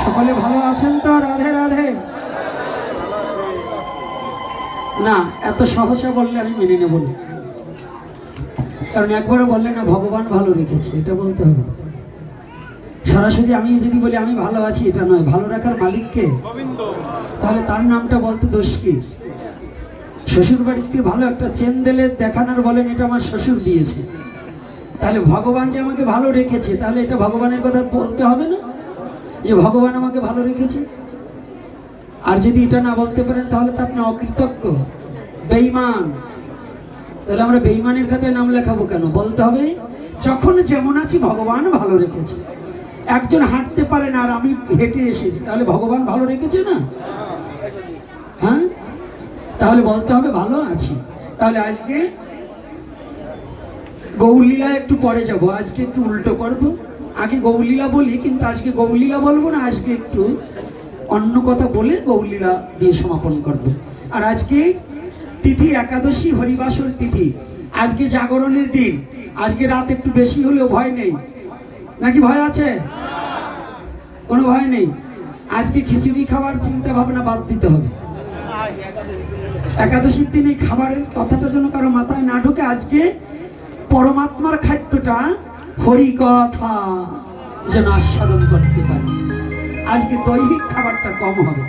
সকলে ভালো আছেন তো? রাধে রাধে। না, এত সহসা বললে আমি মেনে নেব না। কারণ একবারও বললে না, ভগবান ভালো রেখেছে, এটা বলতে হবে। সরাসরি আমি যদি বলি, আমি ভালো আছি, এটা নয়। ভালো রাখার মালিককে? তাহলে তার নামটা বলতে দোষ কি? শ্বশুর বাড়িতে ভালো একটা চেন দিলে দেখানোর বলেন, এটা আমার শ্বশুর দিয়েছে। তাহলে ভগবান যে আমাকে ভালো রেখেছে, তাহলে এটা ভগবানের কথা বলতে হবে না? যে ভগবান আমাকে ভালো রেখেছে। আর যদি এটা না বলতে পারেন, তাহলে তো আপনি অকৃতজ্ঞ বেইমান তাহলে আমরা বেইমানের খাতায় নাম লেখাবো কেন? বলতে হবে, যখন যেমন আছি ভগবান ভালো রেখেছে। একজন হাঁটতে পারে না আর আমি হেঁটে এসেছি, তাহলে ভগবান ভালো রেখেছে না? হ্যাঁ? তাহলে বলতে হবে ভালো আছি। তাহলে আজকে গৌলীলা একটু পরে যাব, আজকে একটু উল্টো করব। আগে গৌলীলা বলি, কিন্তু আজকে গৌলীলা বলব না, আজকে একটু অন্য কথা বলে গৌলীলা দিয়ে সমাপন করব। আর আজকে তিথি একাদশী, হরিবাসর তিথি। আজকে জাগরণের দিন। আজকে রাত একটু বেশি হলেও ভয় নেই। নাকি ভয় আছে? কোনো ভয় নেই? আজকে খিচুড়ি খাওয়ার চিন্তা ভাবনা বাদ দিতে হবে। একাদশীর দিন এই খাবারের কথাটা যেন কারও মাথায় না ঢুকে, আজকে পরমাত্মার খাদ্যটা হরি কথা যেন আস্বাদন করতে পারি। আজকে দৈহিক খাবারটা কম হবে।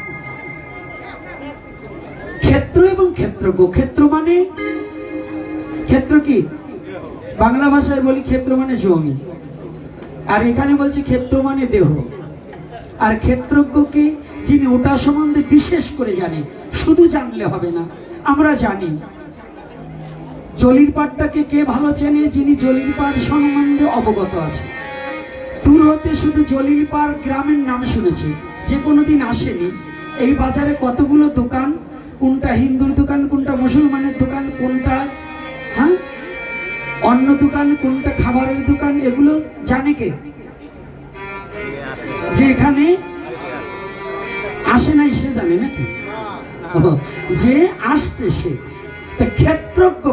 ক্ষেত্র এবং ক্ষেত্রজ্ঞ ক্ষেত্র মানে? ক্ষেত্র কি? বাংলা ভাষায় বলি ক্ষেত্র মানে জমি। আর এখানে বলছে ক্ষেত্র মানে দেহ। আর ক্ষেত্রজ্ঞকে যিনি ওটা সম্বন্ধে বিশেষ করে জানে। শুধু জানলে হবে না। আমরা জানি। জলির পাড়টাকে কে ভালো চেনে? যিনি জলির পাড় সম্বন্ধে অবগত আছে দূর হতে শুধু জলিল পাড় গ্রামের নাম শুনেছে, যে কোনো দিন আসেনি। এই বাজারে কতগুলো দোকান? কোনটা হিন্দুর দোকান, কোনটা মুসলমানের দোকান, কোনটা হ্যাঁ? অন্য দোকান, কোনটা খাবারের দোকান, এগুলো জানে কে? যে এখানে আসে নাই, সে জানে নাকি? যে আসতে সে। ক্ষেত্রজ্ঞ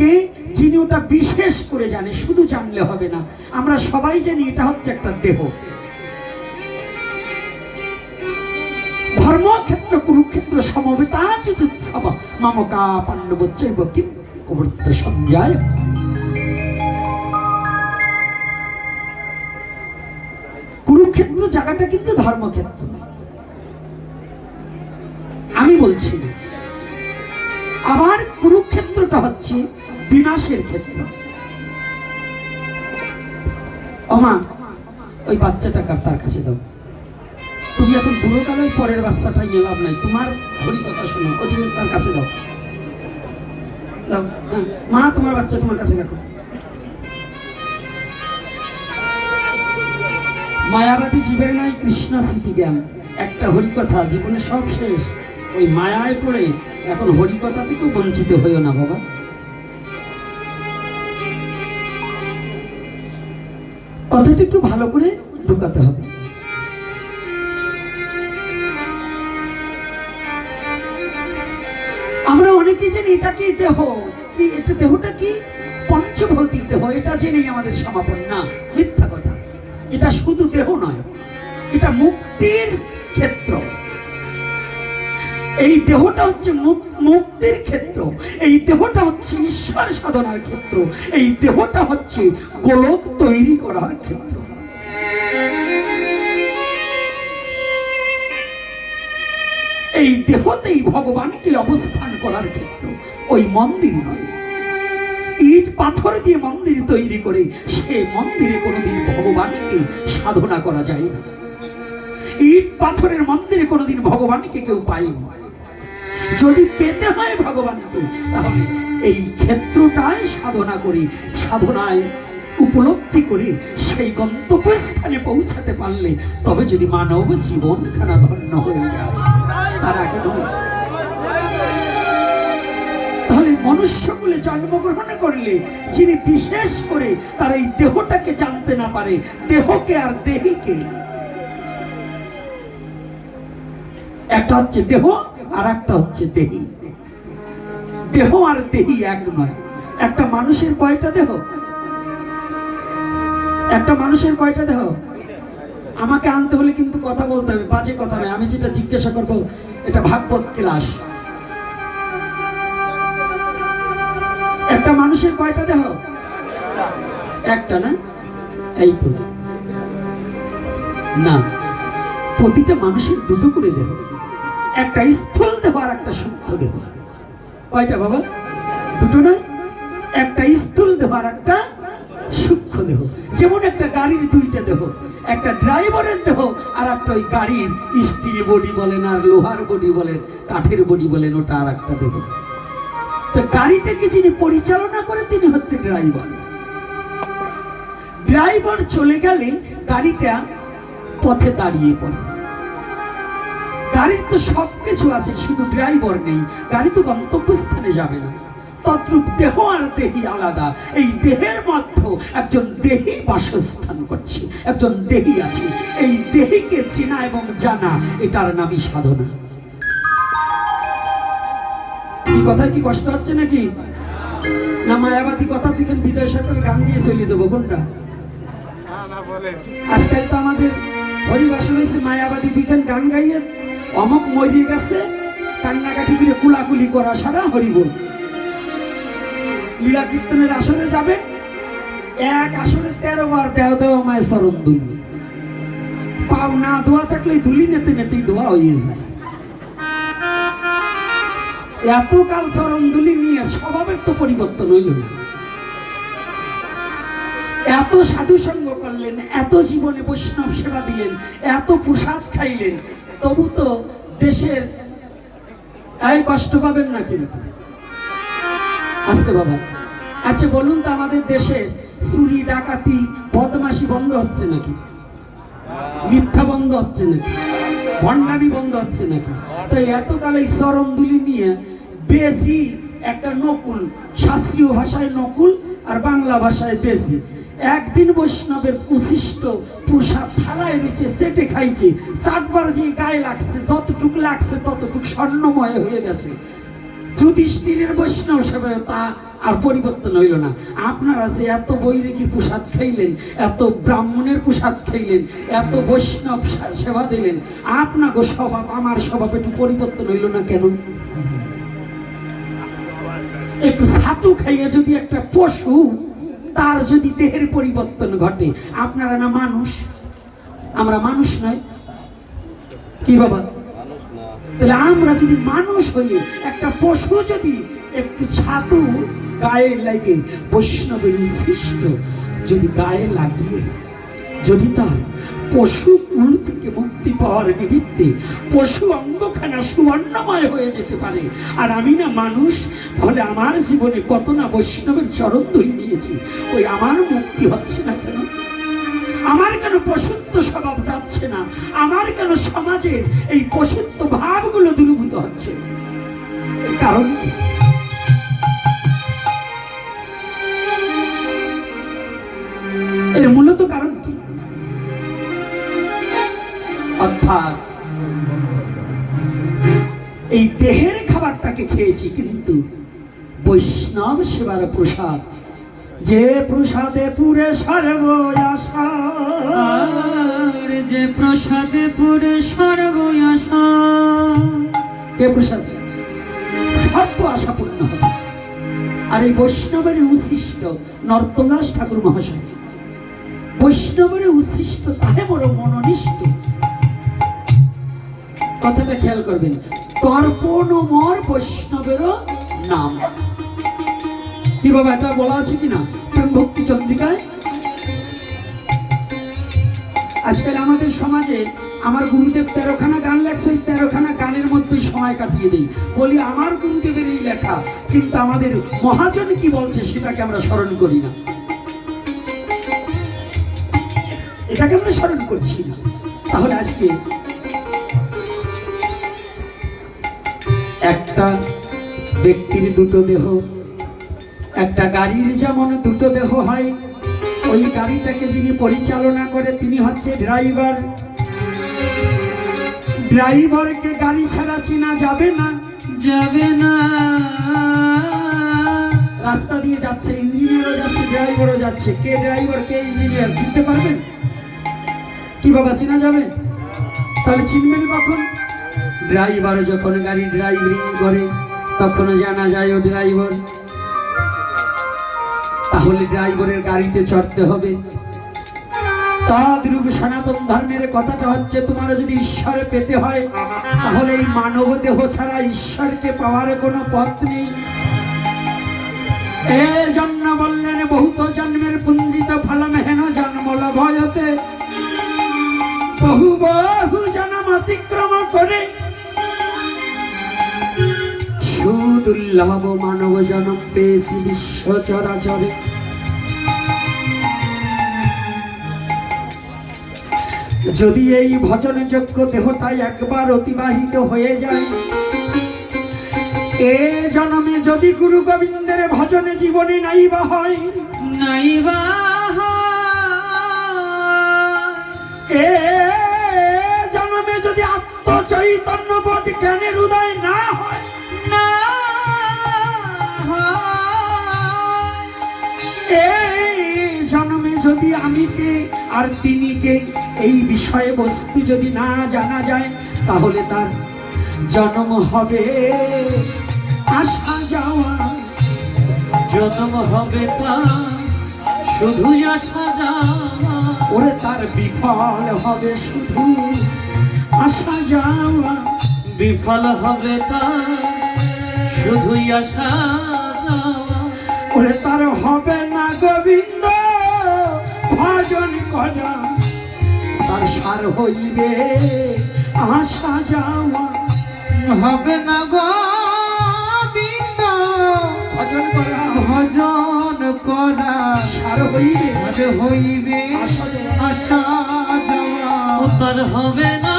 কে? যিনি ওটা বিশেষ করে জানে, শুধু জানলে হবে না। আমরা সবাই জানি এটা হচ্ছে একটা দেহ। ধর্মক্ষেত্র কুরুক্ষেত্র, সমবেতা কিম কুবর্ত সঞ্জয়। কুরুক্ষেত্র জায়গাটা কিন্তু ধর্মক্ষেত্র। আমি বলছি, আবার কুরুক্ষেত্রটা হচ্ছে বিনাশের ক্ষেত্র। অমা ওই বাচ্চাটা তার কাছে দাও। তুমি এখন বুড়ো কালে পরের বাচ্চাটাই নিয়ে লাভ নাই। তোমার হরি কথা শোনো ওই তার কাছে দাও। দাও হ্যাঁ। মা, তোমার বাচ্চা তোমার কাছে রাখো। মায়াবাদী জীবের নাই কৃষ্ণ স্মৃতি জ্ঞান। একটা হরিকথা জীবনে সব শেষ। ওই মায়ায় পড়ে এখন হরিকথা থেকেও বঞ্চিত হইও না, বাবা। কথাটা একটু ভালো করে ঢুকাতে হবে। আমরা অনেকেই জানি এটা কি দেহ? কি, এটা দেহটা কি? পঞ্চভৌতিক দেহ। এটা জেনেই আমাদের সমাপন। না, মিথ্যা কথা। এটা শুধু দেহ নয়, এটা মুক্তির ক্ষেত্র। এই দেহটা হচ্ছে মুক্তির ক্ষেত্র। এই দেহটা হচ্ছে ঈশ্বর সাধনার ক্ষেত্র। এই দেহটা হচ্ছে গোলক তৈরি করার ক্ষেত্র। এই দেহতেই ভগবানকে অবস্থান করার ক্ষেত্র। ওই মন্দির নয়। ইট পাথর দিয়ে মন্দির তৈরি করে সে মন্দিরে কোনোদিন ভগবানকে সাধনা করা যায় না। ইট পাথরের মন্দিরে কোনোদিন ভগবানকে কেউ পায়নি। যদি পেতে হয় ভগবানকে, তাহলে এই ক্ষেত্রটায় সাধনা করে, সাধনায় উপলব্ধি করে সেই গন্তব্যস্থানে পৌঁছাতে পারলে তবে যদি মানব জীবন খানা ধন্য হয়ে যায়। তার আগে নয়। তাহলে মনুষ্যকুলে জন্মগ্রহণ করলে যিনি বিশেষ করে তার এই দেহটাকে জানতে না পারে, দেহকে আর দেহিকে, একটা হচ্ছে দেহ আর একটা হচ্ছে দেহি। দেহ আর দেহি এক নয়। একটা মানুষের কয়টা দেহ? একটা মানুষের কয়টা দেহ? আমাকে আনতে হলে কিন্তু কথা বলতে হবে, বাজে কথা নয়। আমি যেটা জিজ্ঞাসা করব, এটা ভাগবত ক্লাস। একটা মানুষের কয়টা দেহ? একটা না? এই তো। না, প্রতিটা মানুষের দুটো করে দেহ। একটা স্থূল দেহ আর একটা সূক্ষ্ম দেহ কয়টা বাবা? দুটো না? একটা স্থূল দেহ আর একটা সূক্ষ্ম দেহ যেমন একটা গাড়ির দুইটা দেহ একটা ড্রাইভারের দেহ আর একটা ওই গাড়ির স্টিল বডি বলেন আর লোহার বডি বলেন, কাঠের বডি বলেন, ওটা আর একটা দেহ তো গাড়িটাকে যিনি পরিচালনা করে তিনি হচ্ছে ড্রাইভার। ড্রাইভার চলে গেলে গাড়িটা পথে দাঁড়িয়ে পড়ে। গাড়ির তো সব কিছু আছে শুধু ড্রাইভার নেই। গাড়ি তো গন্তব্যস্থানে যাবে না। তদ্রূপ দেহ আর দেহি আলাদা। এই দেহের মধ্যে একজন দেহি বাসস্থান করছে একজন দেহি আছে। এই দেহিকে চেনা এবং জানা এটার নামই সাধনা। এই কথায় কি কষ্ট হচ্ছে নাকি? না মায়াবাদী কথা দেখেন বিজয় সরকার গান দিয়ে চলে যাব কোনটা? আজকাল তো আমাদের হরিবাসন হয়েছে মায়াবাদী দিকেন গান গাইয়ে অমক মরিয়ে গেছে, কান্নাকাটি করে কুলাকুলি করা সারা হরিবল। লীলা কীর্তনের আসরে যাবে, এক আসরে তেরো বার দেও দেও মায়ের চরণ দুলি। পাও না ধোয়া থাকলে দুলি নেতে নেতেই ধোয়া হয়ে যায়। এত কাল চরণ দুলি নিয়ে স্বভাবের তো পরিবর্তন হইল না। এত সাধু সঙ্গ করলেন, এত জীবনে বৈষ্ণব সেবা দিলেন, এত প্রসাদ খাইলেন তবু তো দেশের এই কষ্ট পাবেন না কিন্তু। আসতে বাবা। আচ্ছা বলুন তো আমাদের দেশে চুরি, ডাকাতি, বদমাশি বন্ধ হচ্ছে নাকি? মিথ্যা বন্ধ হচ্ছে নাকি? ভণ্ডামি বন্ধ হচ্ছে নাকি? তো এতকাল এই চরম দুলি নিয়ে বেজি একটা নকুল, শাস্ত্রীয় ভাষায় নকুল আর বাংলা ভাষায় বেজি। একদিন বৈষ্ণবের উশিষ্ট প্রসাদ থালায় রয়েছে, সেটে খাইছে। চাটবার যে গায়ে লাগছে, যতটুক লাগছে, ততটুক স্বর্ণময় হয়ে গেছে। যুধিষ্ঠিরের বৈষ্ণব সেবা তা আর পরিবর্তন হইল না। আপনারা যে এত বৈরাগীর প্রসাদ খাইলেন, এত ব্রাহ্মণের প্রসাদ খাইলেন, এত বৈষ্ণব সেবা দিলেন আপনাকে স্বভাব, আমার স্বভাব একটু পরিবর্তন হইল না কেন? একটু ছাতু খাইয়ে যদি একটা পশু তার যদি দেহের পরিবর্তন ঘটে, আপনারা না মানুষ? আমরা মানুষ নয়। কি বাবা? তাহলে আমরা যদি মানুষ হয়ে একটা পশু যদি একটু ছাতু গায়ে লাগে, বৈষ্ণবের সৃষ্ট যদি গায়ে লাগিয়ে, যদি তার পশু কুল থেকে মুক্তি পাওয়ার নিমিত্তে পশু অঙ্গখানা সুবর্ণময় হয়ে যেতে পারে। আর আমি না মানুষ, ফলে আমার জীবনে কত না বৈষ্ণবের চরণ ধরে নিয়েছি, ওই আমার মুক্তি হচ্ছে না কেন? আমার কেন পশুত্ব স্বভাব যাচ্ছে না? আমার কেন সমাজের এই পশুত্ব ভাবগুলো দূরীভূত হচ্ছে? কারণ এর মূলত কারণ অর্থাৎ এই দেহের খাবারটাকে খেয়েছি কিন্তু বৈষ্ণব সেবার প্রসাদ। যে প্রসাদে পুরে সর্ব আশা যে প্রসাদে পুরে সর্ব আশা কে প্রসাদ? সর্ব আশা পূর্ণ হবে। আর এই বৈষ্ণবের উচ্ছিষ্ট নর্তদাস ঠাকুর মহাশয় বৈষ্ণবের উচ্ছিষ্ট তাহে বড় মননিষ্ঠ। কথাটা খেয়াল করবেন। তর্পণ মর বৈষ্ণবেরও নাম। কি বাবা, এটা বলা আছে কিনা? ভক্তি চন্দ্রিকায়? আজকাল আমাদের সমাজে আমার গুরুদেব তেরোখানা গান লেখছে, ওই তেরোখানা গানের মধ্যেই সময় কাটিয়ে দিই। বলি, আমার গুরুদেবের এই লেখা, কিন্তু আমাদের মহাজন কি বলছে সেটাকে আমরা স্মরণ করি না। এটাকে আমরা স্মরণ করছি না। তাহলে আজকে একটা ব্যক্তির দুটো দেহ একটা গাড়ির যেমন দুটো দেহ হয় ওই গাড়িটাকে যিনি পরিচালনা করে তিনি হচ্ছে ড্রাইভার। ড্রাইভারকে গাড়ি ছাড়া চেনা যাবে না। যাবে না। রাস্তা দিয়ে যাচ্ছে ইঞ্জিনিয়ারও যাচ্ছে ড্রাইভারও যাচ্ছে। কে ড্রাইভার কে ইঞ্জিনিয়ার চিনতে পারবেন? কি বাবা চেনা যাবে? তাহলে চিনবেন কখন? ড্রাইভার যখন গাড়ি ড্রাইভিং করে তখনও জানা যায় ও ড্রাইভার। তাহলে ড্রাইভারের গাড়িতে চড়তে হবে। তাদ্রূপ সনাতন ধর্মের কথাটা হচ্ছে, তোমার যদি ঈশ্বর পেতে হয়, তাহলে এই মানব দেহ ছাড়া ঈশ্বরকে পাওয়ার কোনো পথ নেই। এ জন্ম বললেন বহুত জন্মের পুঞ্জিত ফল মেহেন জন্ম ভয়তে বহু বহু জন্ম অতিক্রম করে সুদুর্লভ মানব জন্ম পেয়েছি বিশ্ব চরাচরে যদি এই ভজনযোগ্য দেহটাই একবার অতিবাহিত হয়ে যায় এ জনমে যদি গুরু গোবিন্দের ভজনে জীবনে নাই বা হয় নাইবা এ জনমে যদি আত্মচৈতন্য বোধ জ্ঞানের উদয় না হয় জন্মে আমি কে আর তিনি কে? এই বিষয়ে বস্তু যদি না জানা যায় তাহলে তার জন্ম হবে আসা যাওয়া জন্ম হবে তা শুধু আসা যাওয়া। ওরে তার বিফল হবে শুধু আসা যাওয়া। বিফল হবে তা শুধুই আসা যাওয়া। ওরে তার হবে না গোবিন্দ ভজন করা তার সার হইবে আসা যাওয়া। হবে না গোবিন্দ ভজন করা। ভজন করা। সার হইবে। হইবে। আসা যাওয়া। তার হবে না।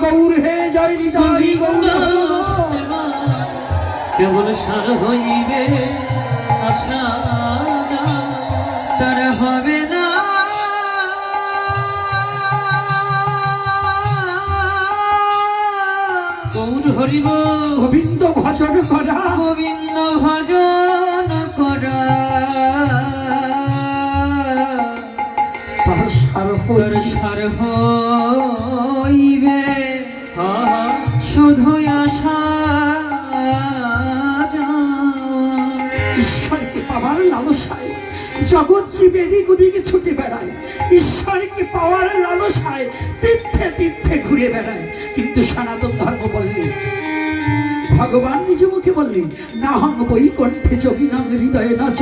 গৌর হে জয় নিতাই গৌর কেবল সার হইবে তার হবে না। গৌর হরিব গোবিন্দ ভজন করা। গোবিন্দ ভজন করা। তার সার তোর হইবে। সার হইবে। শুধু আশা। ঈশ্বরকে পাওয়ার লালসায় জগৎ জীব এদিক ওদিকে ছুটে বেড়ায়। ঈশ্বরকে পাওয়ার লালসায় তীর্থে তীর্থে ঘুরে বেড়ায়। কিন্তু সনাতন ধর্ম বললেন ভগবান নিজ মুখে বললেন না হং বই কণ্ঠে যোগী নং হৃদয়ে নাচ।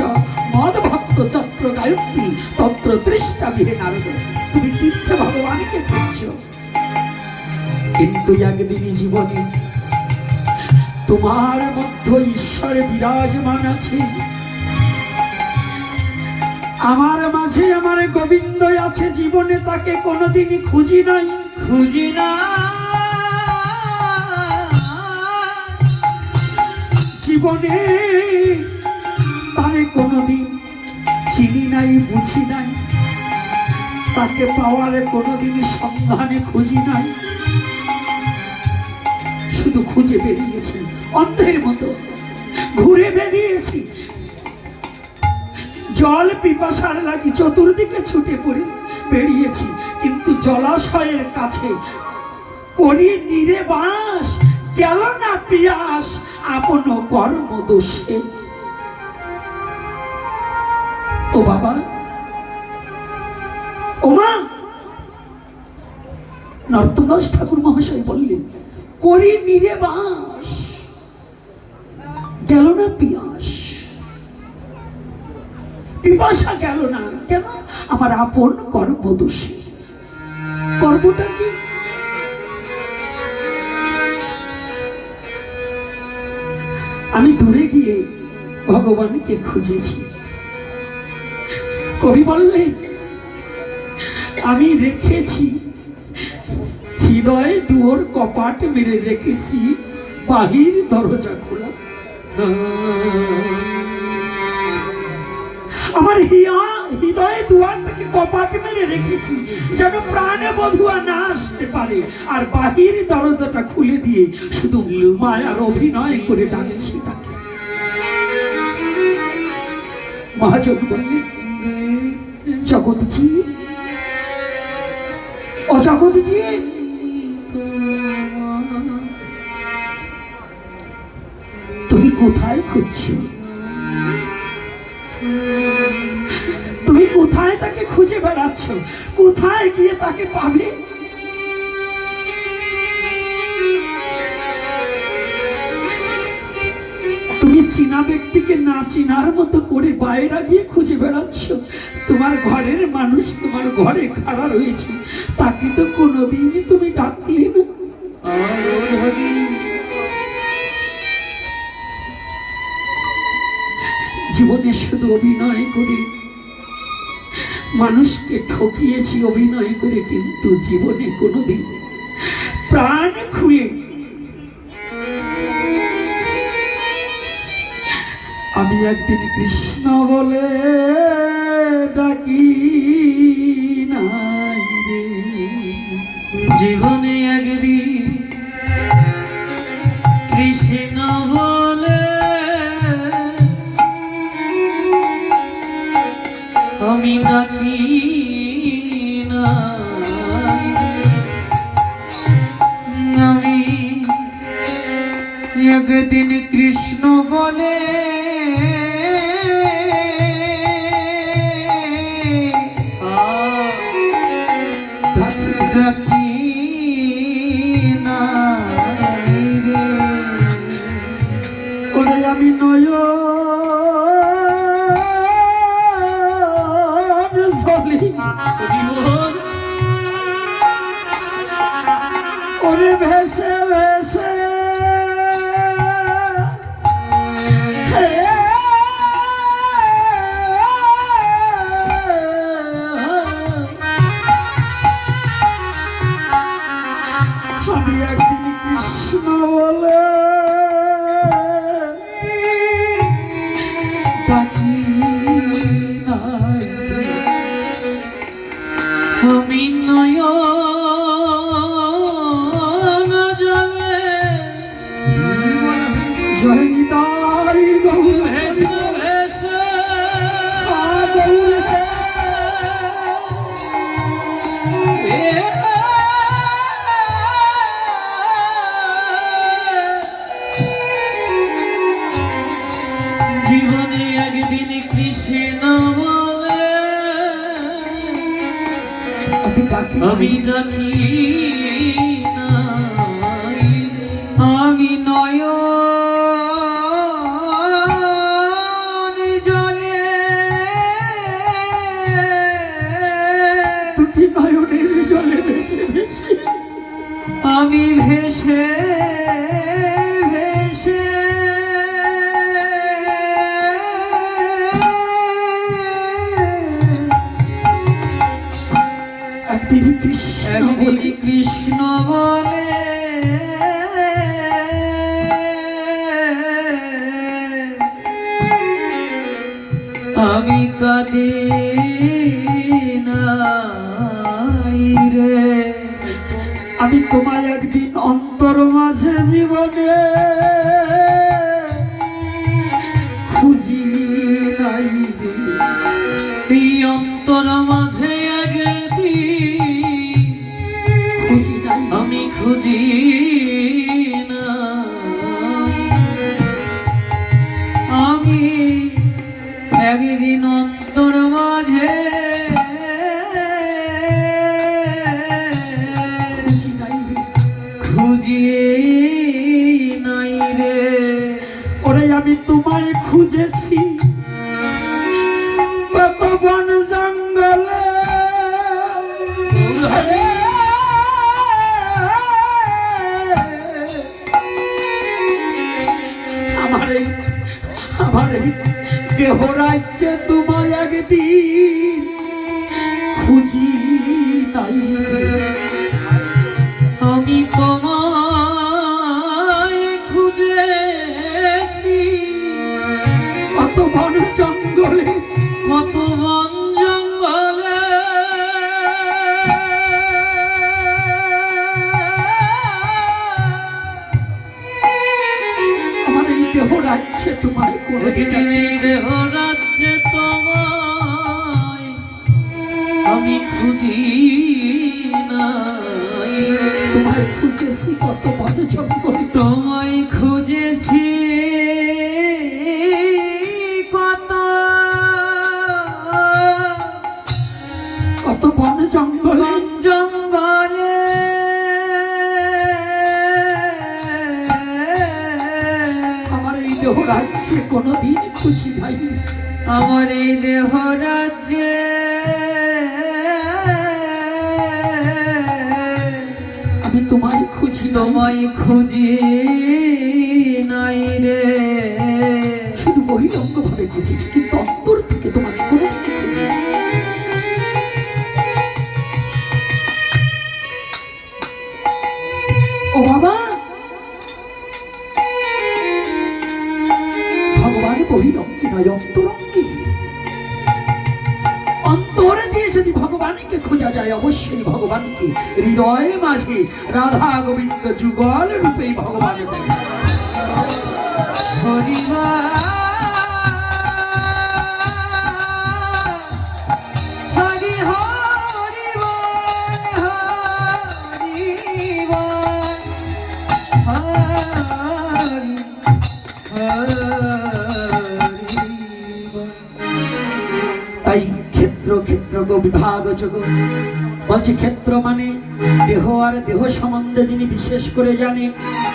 মদ ভক্ত তত্র গায়ত্রী, তত্র তৃষ্টা বিহে নারদ। তুমি তীর্থে ভগবানকে খুঁজছো কিন্তু একদিনই জীবনে তোমার মধ্যে ঈশ্বর বিরাজমান আছে। আমার মাঝে আমার গোবিন্দ আছে জীবনে তাকে কোনোদিনই খুঁজি নাই। খুঁজি না। জীবনে তারে কোনোদিন চিনি নাই বুঝি নাই। তাকে পাওয়ারে কোনোদিন সন্ধানে খুঁজি নাই। শুধু খুঁজে বেরিয়েছি অন্ধের মতো ঘুরে বেরিয়েছি। জল পিপাসার লাগি চতুর্দিকে ছুটে পড়ে, বেরিয়েছি। কিন্তু জলাশয়ের কাছে করি নিরে বাস, গেল না পিয়াস, আপন কর্ম দোষে। ও বাবা। ও মা। নর্তদাস ঠাকুর মহাশয় বললেন, করি নিরে বাস, গেল না পিয়াস। পিপাসা গেল না। কেন? আমার আপন কর্মদোষী। কর্মটা কি? আমি দূরে গিয়ে ভগবানকে খুঁজেছি। কবি বললেন, আমি রেখেছি, হৃদয় দুয়োর কপাট মেরে রেখেছি, বাহির দরজা খোলা। আমার হিয়া হৃদয়ে দুয়ারটাকে কপাট মেরে রেখেছি, যেন প্রাণে বধুয়া না আসতে পারে। আর বাহির দরজাটা খুলে দিয়ে শুধু মায়ার অভিনয় করে ডাকছি তাকে। মহাজন বললেন, জগৎজি, ও জগৎজি। তুমি কোথায় খুঁজছো? কোথায় তাকে খুঁজে বেড়াচ্ছ? কোথায় গিয়ে তাকে পাবে? তুমি চীনা ব্যক্তিকে না চিনার মতো করে বাইরে গিয়ে খুঁজে বেড়াচ্ছ। তোমার ঘরের মানুষ তোমার ঘরে খাড়া রয়েছে। তাকে তো কোনোদিনই তুমি ডাকলে না। জীবনে শুধু অভিনয় করে। মানুষকে ঠকিয়েছি অভিনয় করে, কিন্তু জীবনে কোনোদিন প্রাণ খুলে আমি একদিন কৃষ্ণ বলে ডাকি জীবনে একদিন কৃষ্ণ বলে আমি নাকি না? আমি একদিন কৃষ্ণ বলে আমি ভেসে ভেসে। একদিন কৃষ্ণ বলে। কৃষ্ণ বলে। আমি কাঁদি নাই রে। আমি তোমায় অন্তর মাঝে জীবনে। কিন্তু অন্তর থেকে তোমাকে নাই। ও বাবা ভগবান বহিরঙ্গী নয়, অন্তরঙ্গী অন্তরে দিয়ে যদি ভগবানকে খোঁজা যায়, অবশ্যই ভগবানকে হৃদয়ে মাঝে রাধা বিশেষ করে জানে,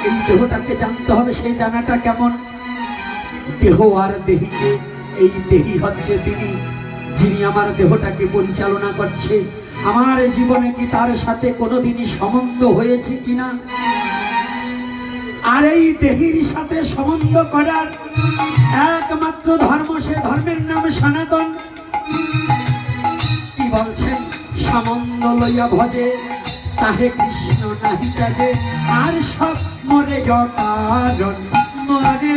এই দেহটাকে জানতে হবে সেই জানাটা কেমন? দেহ আর দেহিকে, এই দেহি হচ্ছে তিনি, যিনি আমার দেহটাকে পরিচালনা করছে। আমার জীবনে কি তার সাথে কোনোদিনই সম্বন্ধ হয়েছে কিনা? আর এই দেহির সাথে সম্বন্ধ করার একমাত্র ধর্ম সে ধর্মের নাম সনাতন। কি বলছেন? সামন্ত লইয়া ভজে। তাহে কৃষ্ণ নাহি কাজে আর সব মরে কারণ মরে মরে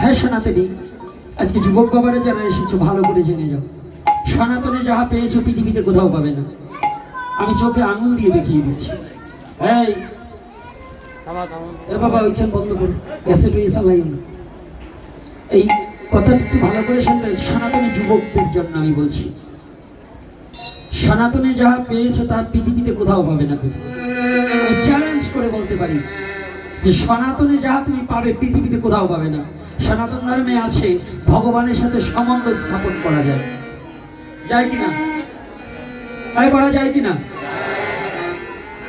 হ্যাঁ সনাতনী আজকে যুবক বাবারা যারা এসেছ, ভালো করে জেনে যাও। সনাতনে যাহা পেয়েছ, পৃথিবীতে কোথাও পাবে না। আমি চোখে আঙুল দিয়ে দেখিয়ে দিচ্ছি। এই বাবা, ওইখান বন্ধ করুন গ্যাসে পেয়ে চালাই এই কথা একটু ভালো করে শুনবে সনাতনী যুবকদের জন্য আমি বলছি। সনাতনে যাহা পেয়েছ তা পৃথিবীতে কোথাও পাবে না। চ্যালেঞ্জ করে বলতে পারি যে সনাতনে যাহা তুমি পাবে, পৃথিবীতে কোথাও পাবে না। সনাতন ধর্মে আছে, ভগবানের সাথে সম্বন্ধ স্থাপন করা যায়। যায় কিনা? তাই করা যায় কিনা?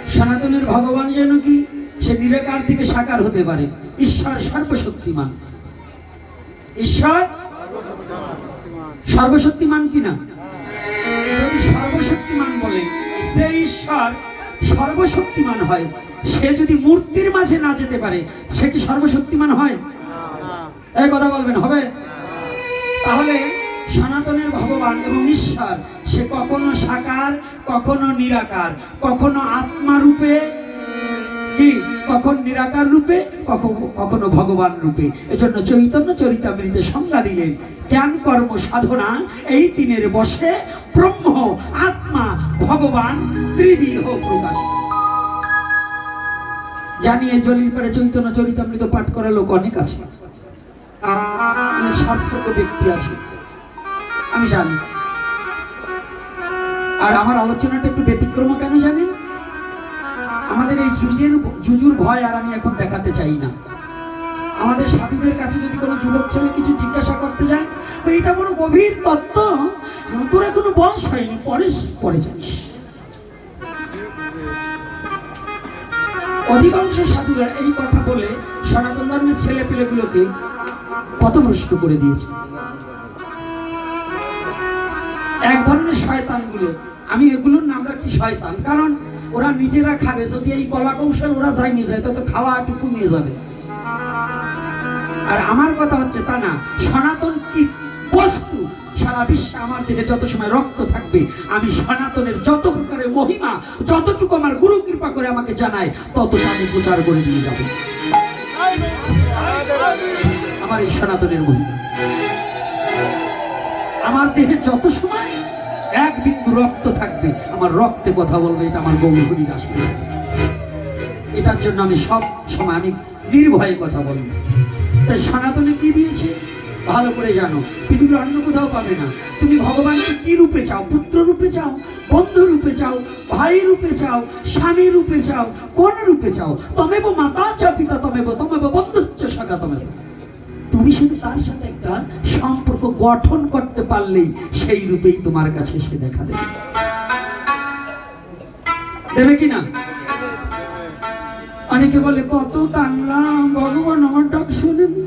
সনাতনের ভগবান যেন কি? সে নিরাকার থেকে সাকার হতে পারে। ঈশ্বর সর্বশক্তিমান। ঈশ্বর সর্বশক্তিমান কিনা? যদি সর্বশক্তিমান বলে, যে ঈশ্বর সর্বশক্তিমান হয়। সে যদি মূর্তির মাঝে না যেতে পারে সে কি সর্বশক্তিমান হয়? এই কথা বলবেন হবে? তাহলে সনাতনের ভগবান এবং ঈশ্বর সে কখনো সাকার কখনো নিরাকার কখনো আত্মা রূপে কি? কখন নিরাকার রূপে, কখনো কখনো ভগবান রূপে। এজন্য চৈতন্য চরিতামৃতে সংজ্ঞা দিলেন, জ্ঞান, কর্ম, সাধনা, এই তিনের বসে ব্রহ্ম, আত্মা, ভগবান ত্রিবিধ প্রকাশ। জানিয়ে জলিল পারে চৈতন্য চরিতামৃত পাঠ করা লোক অনেক আছে। অনেক শাস্ত্রজ্ঞ ব্যক্তি আছে। আমি জানি। আর আমার আলোচনাটা একটু ব্যতিক্রম কেন জানেন? আমাদের এই জুজের জুজুর ভয় আর আমি এখন দেখাতে চাই না। আমাদের সাধুদের কাছে যদি কোনো যুবক ছেলে কিছু জিজ্ঞাসা করতে যায় তো এটা বড় গভীর তত্ত্ব? তোর এখনও বয়স হয়নি পরে পরে জানিস। অধিকাংশ সাধুরা এই কথা বলে সনাতন ধর্মের ছেলে পেলেগুলোকে পথভ্রষ্ট করে দিয়েছে। এক ধরনের শয়তানগুলো, আমি এগুলোর নাম রাখছি শয়তান, কারণ ওরা নিজেরা খাবে। যদি এই কলা কৌশল ওরা যাই নিয়ে যায়, তত খাওয়াটুকু নিয়ে যাবে। আর আমার কথা হচ্ছে তা না, সনাতন কি বস্তু? সারা বিশ্বে আমার দেহে যত সময় রক্ত থাকবে, আমি সনাতনের যত প্রকারের মহিমা, যতটুকু আমার গুরু কৃপা করে আমাকে জানায়, ততটা আমি প্রচার করে দিয়ে যাব। আমার এই সনাতনের মহিমা। আমার দেহে যত সময় এক বিন্দু রক্ত থাকবে, আমার রক্তে কথা বলবে, এটা আমার গৌরহরির আসবে এটার জন্য আমি সব সময় আমি নির্ভয়ে কথা বলব। তাই সনাতনে কি দিয়েছে? ভালো করে জানো, পৃথিবীর অন্য কোথাও পাবে না। তুমি ভগবানকে কি রূপে চাও? পুত্র রূপে চাও? বন্ধু রূপে চাও? ভাই রূপে চাও? স্বামী রূপে চাও? কোন রূপে চাও? তমেব মাতা চ পিতা তমেব তমেব বন্ধুচ্চ সগা তমেব। তুমি শুধু তার সাথে একটা সম্পর্ক গঠন করতে পারলেই সেই রূপেই তোমার কাছে সে দেখা দেবে। দেবে কি না? অনেকে বলে, কত কানলাম ভগবান আমার ডাক শুনেনি।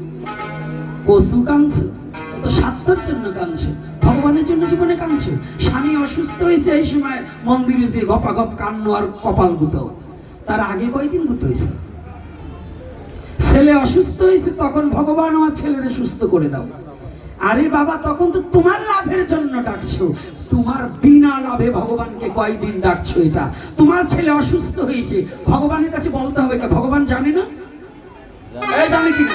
কসু কাঁদছে তো স্বার্থের জন্য কাঁদছে, ভগবানের জন্য জীবনে কাঁদছে। স্বামী অসুস্থ হয়েছে এই সময় মন্দিরে যে গপা গপ কান্নো আর কপাল গুতো। তার আগে কয়দিন গুতো হয়েছে? ছেলে অসুস্থ হয়েছে, তখন ভগবান আমার ছেলেরে সুস্থ করে দাও। আরে বাবা, তখন তো তোমার লাভের জন্য ডাকছো। তোমার বিনা লাভে ভগবানকে কয়দিন ডাকছো এটা? তোমার ছেলে অসুস্থ হয়েছে, ভগবানের কাছে বলতে হবে কে? ভগবান জানে না? জানে কিনা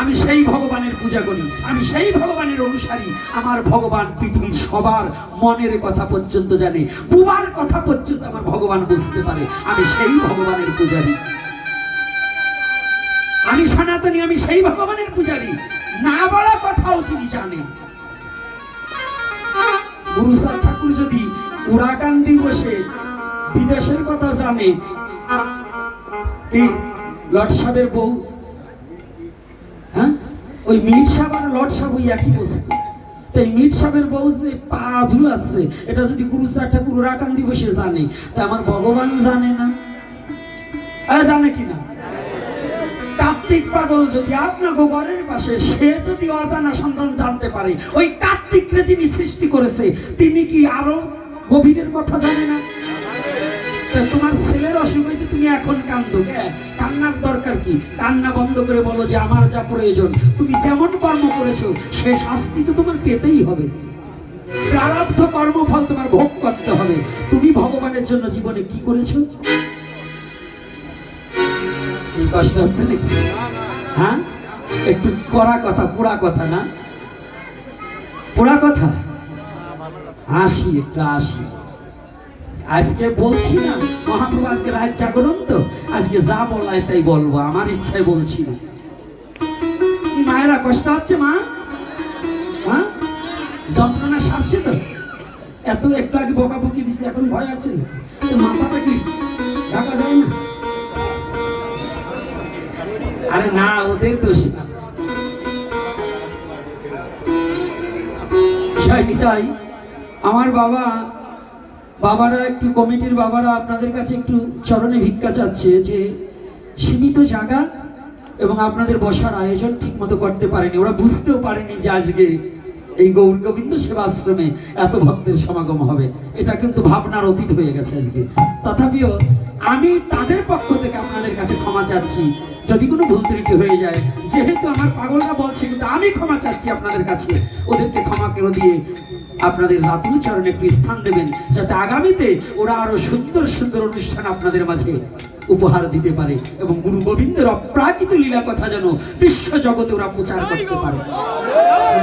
আমি সেই ভগবানের পূজা করি, আমি সেই ভগবানের অনুসারী। আমার ভগবান পৃথিবীর সবার মনের কথা পর্যন্ত জানে, বুবার কথা পর্যন্ত আমার ভগবান বুঝতে পারে। আমি সেই ভগবানের পূজারী। আমি সনাতনী, আমি সেই ভগবানের পূজারী। না বলা কথাও তিনি জানেন গুরু স্যার ঠাকুর যদি উড়াকান দিবসে বিদেশের কথা জানে বউ? হ্যাঁ? ওই মিট সাহেব আর লর্ড সাহেব ওই একই বস্তু। তো এই মিট সাহেবের বউ যে পা ঝুলাচ্ছে এটা যদি গুরু স্যার ঠাকুর উড়াকান দিবসে জানে, তা আমার ভগবান জানে না। জানে কিনা? কার্তিক পাগল যদি আপনাকে ঘরের পাশে, সে যদি অজানা সন্তান জানতে পারে, ওই কার্তিককে যিনি সৃষ্টি করেছে, তিনি কি আরও গভীরের কথা জানে না? তোমার ছেলের অসুখ হয়েছে, তুমি এখন কান্দো কান্নার দরকার কি? কান্না বন্ধ করে বলো যে আমার যা প্রয়োজন, তুমি যেমন কর্ম করেছ, সে শাস্তি তো তোমার পেতেই হবে। প্রারব্ধ কর্মফল তোমার ভোগ করতে হবে। তুমি ভগবানের জন্য জীবনে কি করেছ? এই কষ্ট হচ্ছে নাকি? হ্যাঁ? একটু কড়া কথা পোড়া কথা না? পোড়া কথা? আসি একটু আসি আজকে বলছি না, মহাপ্রভু আজকে রাত জাগরণ তো, আজকে যা বলায় তাই বলব, আমার ইচ্ছায় বলছি না। কি মায়েরা কষ্ট হচ্ছে মা? হ্যাঁ যন্ত্রণা সারছে তো? এত একটু আগে বকাবকি দিছে, এখন ভয় আছে মাথাটা না, ওদের দোষ না। তাই? আমার বাবা, বাবারা একটু কমিটির বাবারা আপনাদের কাছে একটু চরণে ভিক্ষা চাচ্ছে যে সীমিত জায়গা এবং আপনাদের বসার আয়োজন ঠিক মতো করতে পারেনি। ওরা বুঝতেও পারেনি যে আজকে এই গৌর গোবিন্দ সেবাশ্রমে এত ভক্তের সমাগম হবে। এটা কিন্তু ভাবনার অতীত হয়ে গেছে আজকে। তথাপিও আমি তাদের পক্ষ থেকে আপনাদের কাছে ক্ষমা চাচ্ছি। যদি কোনো ভুল ত্রুটি হয়ে যায়, যেহেতু আমার পাগলরা বলছে, কিন্তু আমি ক্ষমা চাচ্ছি আপনাদের কাছে, ওদেরকে ক্ষমা করে দিয়ে আপনাদের রাতুল চরণে একটু স্থান দেবেন, যাতে আগামীতে ওরা আরও সুন্দর সুন্দর অনুষ্ঠান আপনাদের মাঝে উপহার দিতে পারে এবং গুরু গোবিন্দের অপ্রাকৃত লীলা কথা যেন বিশ্ব জগতে ওরা প্রচার করতে পারে।